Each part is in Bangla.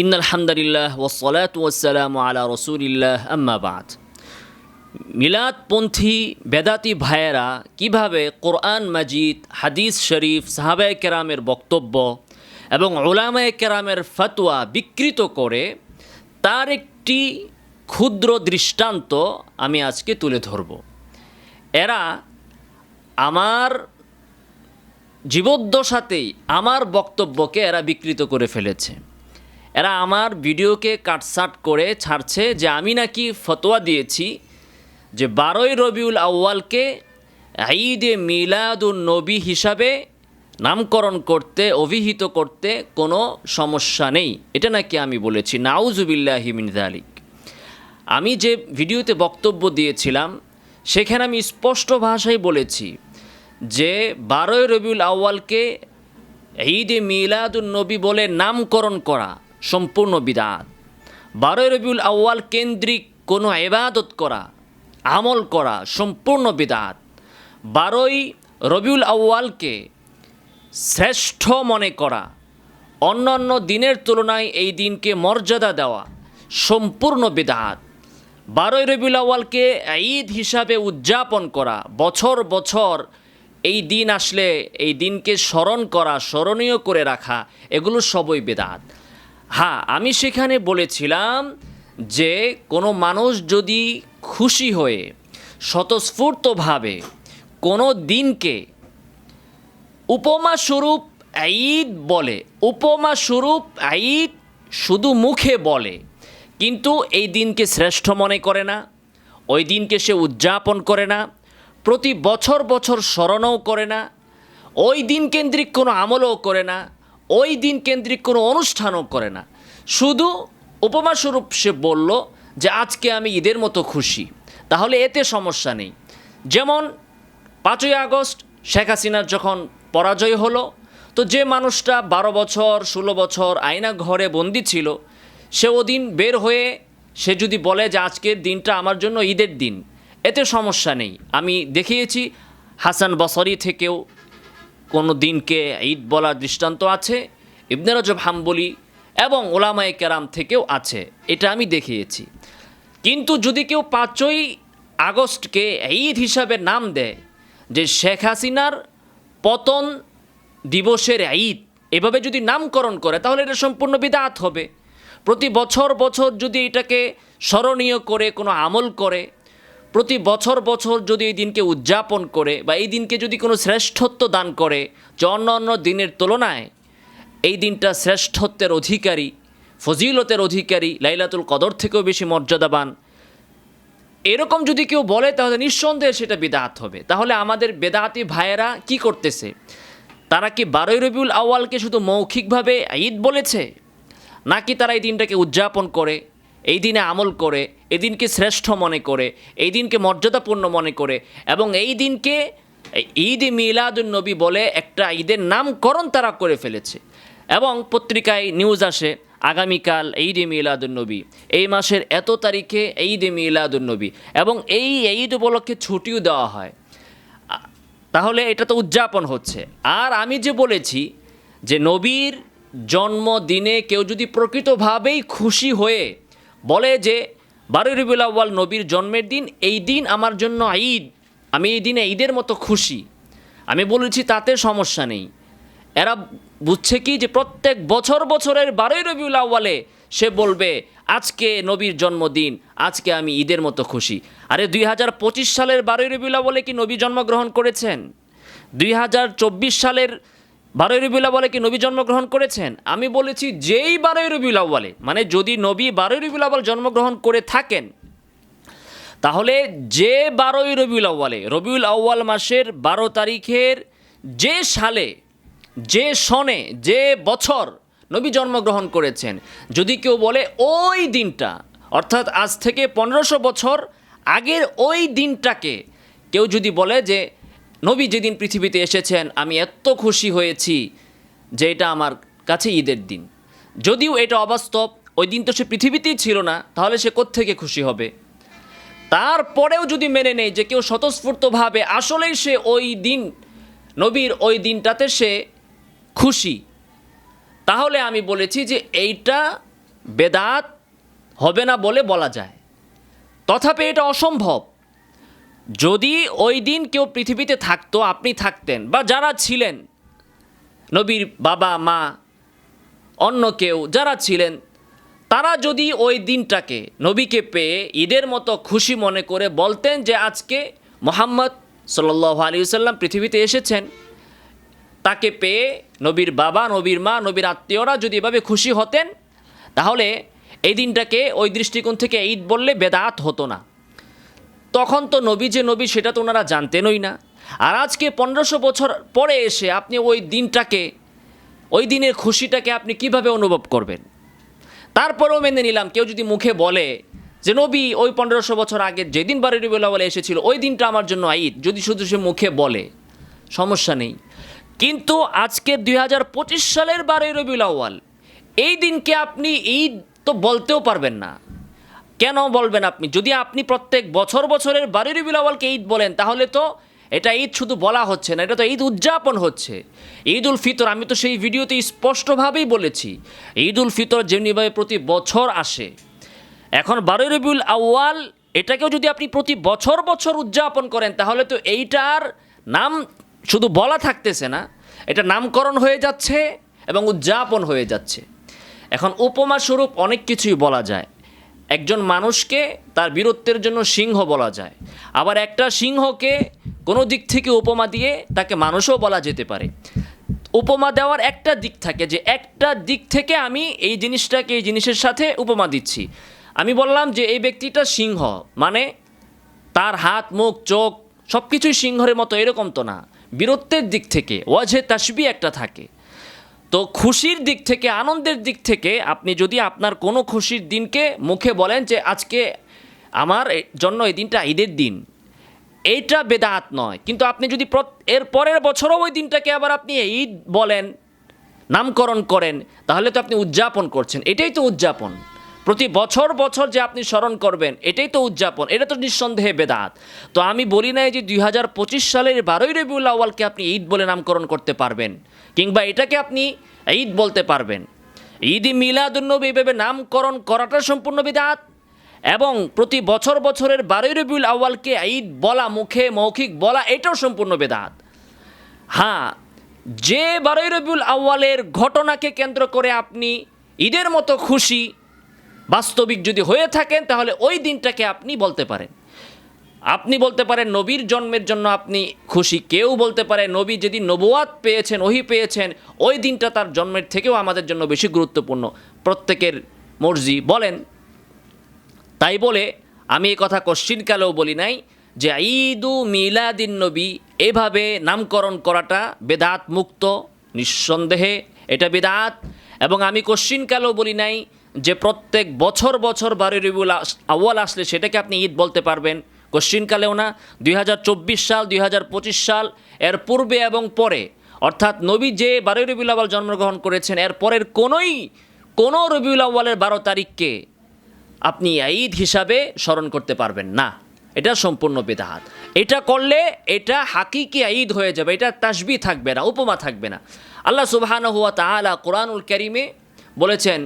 ইন আলহামদুলিল্লাহ ওসলাত ওসালাম আলা রসুলিল্লাহ আম্মাবাদ মিলাদপন্থী বেদাতি ভাইয়েরা কীভাবে কোরআন মাজিদ, হাদিস শরীফ, সাহাবায় কেরামের বক্তব্য এবং ওলামায় কেরামের ফতোয়া বিকৃত করে, তার একটি ক্ষুদ্র দৃষ্টান্ত আমি আজকে তুলে ধরব। এরা আমার জীবদ্দশাতেই আমার বক্তব্যকে এরা বিকৃত করে ফেলেছে। এরা আমার ভিডিওকে কাটসাট করে ছাড়ছে যে আমি নাকি ফতোয়া দিয়েছি যে বারোই রবিউল আউ্য়ালকে ঈদে মিলাদুন নবী হিসাবে নামকরণ করতে, অভিহিত করতে কোনো সমস্যা নেই। এটা নাকি আমি বলেছি। নাউজুবিল্লাহি মিন জালিক আমি যে ভিডিওতে বক্তব্য দিয়েছিলাম, সেখানে আমি স্পষ্ট ভাষায় বলেছি যে বারোই রবিউল আউ্য়ালকে ঈদে মিলাদুন নবী বলে নামকরণ করা সম্পূর্ণ বিদাত বারোই রবিউল আউ্য়াল কেন্দ্রিক কোনো এবাদত করা, আমল করা সম্পূর্ণ বিদাত বারোই রবিউল আউ্য়ালকে শ্রেষ্ঠ মনে করা, অন্যান্য দিনের তুলনায় এই দিনকে মর্যাদা দেওয়া সম্পূর্ণ বিদাত বারোই রবিউল আউ্য়ালকে ঈদ হিসাবে উদযাপন করা, বছর বছর এই দিন আসলে এই দিনকে স্মরণ করা, স্মরণীয় করে রাখা, এগুলো সবই বেদাত হ্যাঁ আমি সেখানে বলেছিলাম যে কোনো মানুষ যদি খুশি হয়ে, স্বতঃস্ফূর্তভাবে কোনো দিনকে উপমা স্বরূপ ঈদ বলে উপমা স্বরূপ ঈদ শুধু মুখে বলে, কিন্তু এই দিনকে শ্রেষ্ঠ মনে করে না, ওই দিনকে সে উদযাপন করে না, প্রতি বছর বছর স্মরণও করে না, ওই দিন কেন্দ্রিক কোনো আমলও করে না ওই দিন কেন্দ্রিক কোনো অনুষ্ঠানও করে না। শুধু উপমা স্বরূপ সে বলল যে, আজকে আমি ঈদের মতো খুশি। তাহলে এতে সমস্যা নেই। যেমন পাঁচই আগস্ট শেখ হাসিনার যখন পরাজয় হলো, তো যে মানুষটা বারো বছর, ষোলো বছর আয়না ঘরে বন্দি ছিল, সে ওদিন বের হয়ে সে যদি বলে যে, আজকের দিনটা আমার জন্য ঈদের দিন, এতে সমস্যা নেই। আমি দেখিয়েছি হাসান বসরি থেকেও কোনো দিনকে ঈদ বলার দৃষ্টান্ত আছে, ইবনে রজব হাম্বলি এবং ওলামায়ে কেরাম থেকেও আছে, এটা আমি দেখিয়েছি। কিন্তু যদি কেউ পাঁচই আগস্টকে ঈদ হিসাবে নাম দেয়, যে শেখ হাসিনার পতন দিবসের ঈদ, এভাবে যদি নামকরণ করে, তাহলে এটা সম্পূর্ণ বিদাত হবে। প্রতি বছর বছর যদি এটাকে স্মরণীয় করে, কোনো আমল করে প্রতি বছর বছর যদি এই দিনকে উদযাপন করে বা এই দিনকে যদি কোনো শ্রেষ্ঠত্ব দান করে যে অন্য অন্য দিনের তুলনায়, এই দিনটা শ্রেষ্ঠত্বের অধিকারী, ফজিলতের অধিকারী, লাইলাতুল কদর থেকেও বেশি মর্যাদাবান। এরকম যদি কেউ বলে, তাহলে নিঃসন্দেহে সেটা বেদাত হবে। তাহলে আমাদের বেদাতি ভাইয়েরা কি করতেছে? তারা কি বারোই রবিউল আওয়ালকে শুধু মৌখিকভাবে ঈদ বলেছে? নাকি তারা এই দিনটাকে উদযাপন করে? এই দিনে আমল করে, এই দিনকে শ্রেষ্ঠ মনে করে, এই দিনকে মর্যাদাপূর্ণ মনে করে এবং এই দিনকে ঈদ মিলাদুন নবী বলে একটা ঈদের নামকরণ তারা করে ফেলেছে। এবং পত্রিকায় নিউজ আসে, আগামীকাল ঈদ এ মিলাদুন্নবী এই মাসের এত তারিখে ঈদ এ মিলাদুন্নবী এবং এই ঈদ উপলক্ষে ছুটিও দেওয়া হয়। তাহলে এটা তো উদযাপন হচ্ছে। আর আমি যে বলেছি যে নবীর জন্মদিনে কেউ যদি প্রকৃতভাবেই খুশি হয়ে বলে যে, বারোই রবিউল আউ্য়াল নবীর জন্মের দিন, এই দিন আমার জন্য ঈদ। আমি এই দিনে ঈদের মতো খুশি। আমি বলেছি, তাতে সমস্যা নেই। এরা বুঝছে কি যে, প্রত্যেক বছর বছরের বারোই রবিউল আউ্বালে সে বলবে, আজকে নবীর জন্মদিন, আজকে আমি ঈদের মতো খুশি। আরে, দুই হাজার পঁচিশ সালের বারোই রবিউল আউ্বালে কি নবী জন্মগ্রহণ করেছেন? দুই হাজার চব্বিশ সালের বারোই রবিউল আউ্বালে কি নবী জন্মগ্রহণ করেছেন? আমি বলেছি যেই বারোই রবিউল আউ্বালে মানে যদি নবী বারোই রবিউল আউ্বাল জন্মগ্রহণ করে থাকেন, তাহলে যে বারোই রবিউল আউ্বালে রবিউল আউ্বাল মাসের বারো তারিখের যে সালে, যে সনে, যে বছর নবী জন্মগ্রহণ করেছেন, যদি কেউ বলে ওই দিনটা, অর্থাৎ আজ থেকে পনেরোশো বছর আগের ওই দিনটাকে, কেউ যদি বলে যে নবী যেদিন পৃথিবীতে এসেছেন, আমি এত খুশি হয়েছি যে এটা আমার কাছে ঈদের দিন। যদিও এটা অবাস্তব, ওই দিন তো সে পৃথিবীতেই ছিল না, তাহলে সে কোত্থেকে খুশি হবে? তারপরেও যদি মেনে নেয় যে কেউ স্বতঃস্ফূর্তভাবে আসলেই সে ওই দিন, নবীর ওই দিনটাতে সে খুশি, তাহলে আমি বলেছি যে এইটা বেদাত হবে না বলে বলা যায়। তথাপি এটা অসম্ভব। যদি ওই দিন কেউ পৃথিবীতে থাকতো, আপনি থাকতেন বা যারা ছিলেন, নবীর বাবা, মা, অন্য কেউ যারা ছিলেন, তারা যদি ওই দিনটাকে নবীকে পেয়ে ঈদের মতো খুশি মনে করে বলতেন যে আজকে মোহাম্মদ সাল্লাহ আলী সাল্লাম পৃথিবীতে এসেছেন, তাকে পেয়ে নবীর বাবা, নবীর মা, নবীর আত্মীয়রা যদি এভাবে খুশি হতেন, তাহলে এই দিনটাকে ওই দৃষ্টিকোণ থেকে ঈদ বললে বেদাত হতো না। তখন তো নবী যে নবী, সেটা তো ওনারা জানতেনই না। আর আজকে পনেরোশো বছর পরে এসে আপনি ওই দিনটাকে, ওই দিনের খুশিটাকে আপনি কীভাবে অনুভব করবেন? তারপরেও মেনে নিলাম, কেউ যদি মুখে বলে যে, নবী, ওই পনেরোশো বছর আগে যেদিন বারে রবিউল্লাহ এসেছিল, ওই দিনটা আমার জন্য ঈদ। যদি শুধু সে মুখে বলে, সমস্যা নেই। কিন্তু আজকে দুই হাজার পঁচিশ সালের বারোই রবিউল এই দিনকে আপনি ঈদ তো বলতেও পারবেন না। কেন বলবেন আপনি? যদি আপনি প্রত্যেক বছর বছরের বারোই রবিউল আউ্য়ালকে ঈদ বলেন, তাহলে তো এটা ঈদ শুধু বলা হচ্ছে না, এটা তো ঈদ উদযাপন হচ্ছে। ঈদ উল ফিতর, আমি তো সেই ভিডিওতে স্পষ্টভাবেই বলেছি ঈদ উল ফিতর যেমনিভাবে প্রতি বছর আসে। এখন বারোই রবিউল আউয়াল, এটাকেও যদি আপনি প্রতি বছর বছর উদযাপন করেন, তাহলে তো এইটার নাম শুধু বলা থাকতেছে না, এটা নামকরণ হয়ে যাচ্ছে এবং উদযাপন হয়ে যাচ্ছে। এখন উপমা স্বরূপ অনেক কিছুই বলা যায়। একজন মানুষকে তার বীরত্বের জন্য সিংহ বলা যায়। আবার একটা সিংহকে কোনো দিক থেকে উপমা দিয়ে তাকে মানুষও বলা যেতে পারে। উপমা দেওয়ার একটা দিক থাকে যে, একটা দিক থেকে আমি এই জিনিসটাকে, এই জিনিসের সাথে উপমা দিচ্ছি। আমি বললাম যে, এই ব্যক্তিটা সিংহ মানে তার হাত, মুখ, চোখ সব কিছুই সিংহের মতো, এরকম তো না। বীরত্বের দিক থেকে, ওয়াজে তাসবি একটা থাকে। তো খুশির দিক থেকে, আনন্দের দিক থেকে আপনি যদি আপনার কোনো খুশির দিনকে মুখে বলেন যে আজকে আমার জন্য এই দিনটা ঈদের দিন, এইটা বেদাত নয়। কিন্তু আপনি যদি এর পরের বছরও ওই দিনটাকে আবার আপনি ঈদ বলেন, নামকরণ করেন, তাহলে তো আপনি উদযাপন করছেন। এটাই তো উদযাপন। প্রতি বছর বছর যে আপনি স্মরণ করবেন, এটাই তো উদযাপন, এটা তো নিঃসন্দেহে বেদাত। তো আমি বলি নাই যে দুই হাজার পঁচিশ সালের বারোই রবিউল আউ্য়ালকে আপনি ঈদ বলে নামকরণ করতে পারবেন, কিংবা এটাকে আপনি ঈদ বলতে পারবেন। ঈদ মিলাদুন্নবী এভাবে নামকরণ করাটা সম্পূর্ণ বেদাত, এবং প্রতি বছর বছরের বারোই রবিউল আউ্য়ালকে ঈদ বলা, মুখে মৌখিক বলা, এটাও সম্পূর্ণ বেদাত। হ্যাঁ যে বারোই রবিউল আউ্য়ালের ঘটনাকে কেন্দ্র করে আপনি ঈদের মতো খুশি বাস্তবিক যদি হয়ে থাকেন, তাহলে ওই দিনটাকে আপনি বলতে পারেন। আপনি বলতে পারেন, নবীর জন্মের জন্য আপনি খুশি। কেউ বলতে পারে, নবী যদি নবুয়াত পেয়েছেন, ওহি পেয়েছেন, ওই দিনটা তার জন্মের থেকেও আমাদের জন্য বেশি গুরুত্বপূর্ণ। প্রত্যেকের মর্জি বলেন। তাই বলে আমি এ কথা কশ্চিনকালেও বলি নাই যে, ঈদু মিলাদিন নবী, এভাবে নামকরণ করাটা বেদাত মুক্ত, নিঃসন্দেহে এটা বেদাত। এবং আমি কশ্চিনকালেও বলি নাই যে প্রত্যেক বছর বছর বারো রবিউল আউয়াল আসলে সেটাকে আপনি ঈদ বলতে পারবেন। কশ্চিনকালেও না, দুই হাজার চব্বিশ সাল, দুই হাজার পঁচিশ সাল, এর পূর্বে এবং পরে, অর্থাৎ নবী যে বারোই রবিউল আউয়াল জন্মগ্রহণ করেছেন, এর পরের কোনোই, কোনো রবিউল আউয়ালের বারো তারিখকে আপনি ঈদ হিসাবে স্মরণ করতে পারবেন না। এটা সম্পূর্ণ বেদাহাত। এটা করলে এটা হাকিকি ঈদ হয়ে যাবে, এটা তাসবি থাকবে না, উপমা থাকবে না। আল্লাহ সুবহান হুয়া তাআলা কোরআনুল করিমে বলেছেন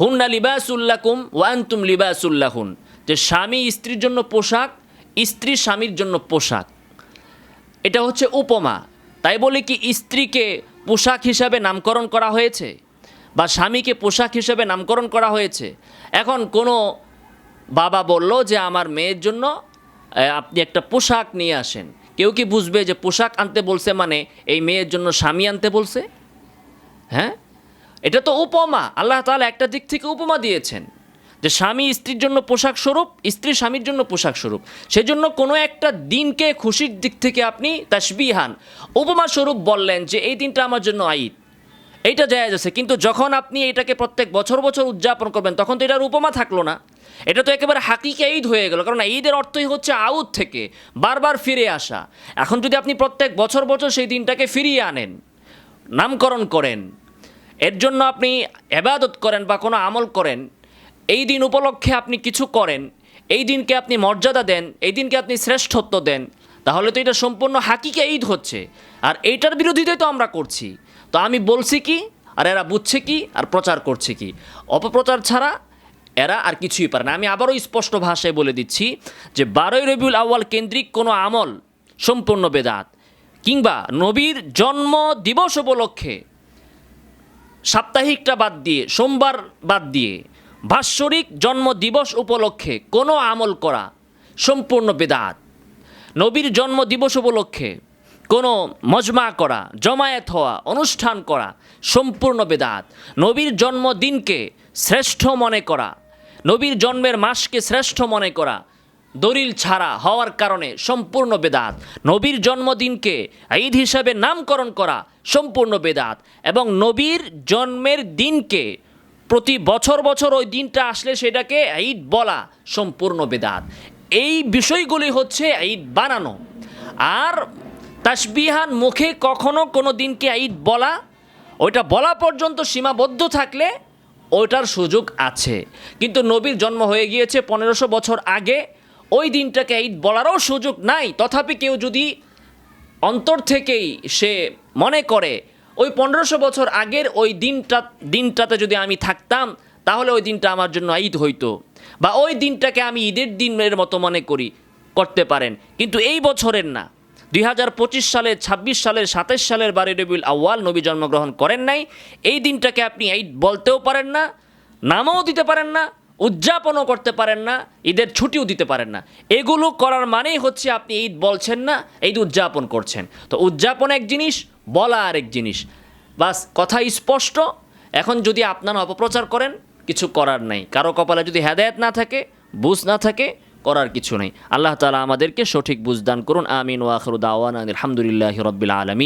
হুন্না লিবাসুল্লাকুম ওয়ান্তুম লিবাসুল্লাহুন যে স্বামী স্ত্রীর জন্য পোশাক, স্ত্রী স্বামীর জন্য পোশাক। এটা হচ্ছে উপমা। তাই বলে কি স্ত্রীকে পোশাক হিসাবে নামকরণ করা হয়েছে? বা স্বামীকে পোশাক হিসাবে নামকরণ করা হয়েছে? এখন কোনো বাবা বলল যে, আমার মেয়ের জন্য আপনি একটা পোশাক নিয়ে আসেন। কেউ কি বুঝবে যে পোশাক আনতে বলছে মানে এই মেয়ের জন্য স্বামী আনতে বলছে? হ্যাঁ? এটা তো উপমা। আল্লাহ তাআলা একটা দিক থেকে উপমা দিয়েছেন যে স্বামী স্ত্রীর জন্য পোশাক স্বরূপ, স্ত্রী স্বামীর জন্য পোশাক স্বরূপ। সেজন্য কোনো একটা দিনকে খুশির দিক থেকে আপনি তাসবিহান উপমা স্বরূপ বললেন যে, এই দিনটা আমার জন্য আইদ এইটা জায়েজ আছে। কিন্তু যখন আপনি এটাকে প্রত্যেক বছর বছর উদযাপন করবেন, তখন তো এটার উপমা থাকল না। এটা তো একেবারে হাকিকে ঈদ হয়ে গেল। কারণ ঈদের অর্থই হচ্ছে আউট থেকে, বারবার ফিরে আসা। এখন যদি আপনি প্রত্যেক বছর বছর সেই দিনটাকে ফিরিয়ে আনেন, নামকরণ করেন এর জন্য আপনি এবাদত করেন বা কোনো আমল করেন, এই দিন উপলক্ষে আপনি কিছু করেন, এই দিনকে আপনি মর্যাদা দেন, এই দিনকে আপনি শ্রেষ্ঠত্ব দেন, তাহলে তো এটা সম্পূর্ণ হাকিকে ঈদ হচ্ছে। আর এইটার বিরোধিতাই তো আমরা করছি। তো আমি বলছি কি, আর এরা বুঝছে কি, আর প্রচার করছে কি। অপপ্রচার ছাড়া এরা আর কিছুই পারে না। আমি আবারও স্পষ্ট ভাষায় বলে দিচ্ছি যে বারোই রবিউল আউয়াল কেন্দ্রিক কোনো আমল সম্পূর্ণ বেদাত, কিংবা নবীর জন্ম দিবস উপলক্ষে সাপ্তাহিকটা বাদ দিয়ে, সোমবার বাদ দিয়ে, বাৎসরিক জন্ম দিবস উপলক্ষে কোনো আমল করা সম্পূর্ণ বেদাত। নবীর জন্ম দিবস উপলক্ষে কোনো মজমা করা, জমায়েত হওয়া, অনুষ্ঠান করা সম্পূর্ণ বেদাত। নবীর জন্মদিনকে শ্রেষ্ঠ মনে করা, নবীর জন্মের মাসকে শ্রেষ্ঠ মনে করা দলিল ছাড়া হওয়ার কারণে সম্পূর্ণ বেদাত। নবীর জন্মদিনকে ঈদ হিসাবে নামকরণ করা সম্পূর্ণ বেদাত এবং নবীর জন্মের দিনকে প্রতি বছর বছর ওই দিনটা আসলে সেটাকে ঈদ বলা সম্পূর্ণ বেদাত। এই বিষয়গুলি হচ্ছে ঈদ বানানো। আর তাসবিহান মুখে কখনো কোনো দিনকে ঈদ বলা, ওইটা বলা পর্যন্ত সীমাবদ্ধ থাকলে ওইটার সুযোগ আছে। কিন্তু নবীর জন্ম হয়ে গিয়েছে পনেরোশো বছর আগে ওই দিনটাকে ঈদ বলারও সুযোগ নাই। তথাপি কেউ যদি অন্তর থেকেই সে মনে করে, ওই পনেরোশো বছর আগের ওই দিনটা, দিনটাতে যদি আমি থাকতাম, তাহলে ওই দিনটা আমার জন্য ঈদ হইতো। বা ওই দিনটাকে আমি ঈদের দিনের মতো মনে করি, করতে পারেন। কিন্তু এই বছরের না। দুই হাজার পঁচিশ সালের, ছাব্বিশ সালের, সাতাশ সালের বারে রবিউল আউয়াল নবী জন্মগ্রহণ করেন নাই। এই দিনটাকে আপনি ঈদ বলতেও পারেন না, নামও দিতে পারেন না উদযাপনও করতে পারেন না, ঈদের ছুটিও দিতে পারেন না। এগুলো করার মানেই হচ্ছে আপনি ঈদ বলছেন না, ঈদ উদযাপন করছেন। তো উদযাপন এক জিনিস, বলা আরেক জিনিস। বাস, কথা স্পষ্ট। এখন যদি আপনারা অপপ্রচার করেন, কিছু করার নাই। কারও কপালে যদি হেদায়েত না থাকে, বুঝ না থাকে, করার কিছু নেই। আল্লাহ তালা আমাদেরকে সঠিক বুঝদান করুন। আমিন ওয়াখরুদ আওয়ান আলহামদুলিল্লাহ রব্বিল আলমী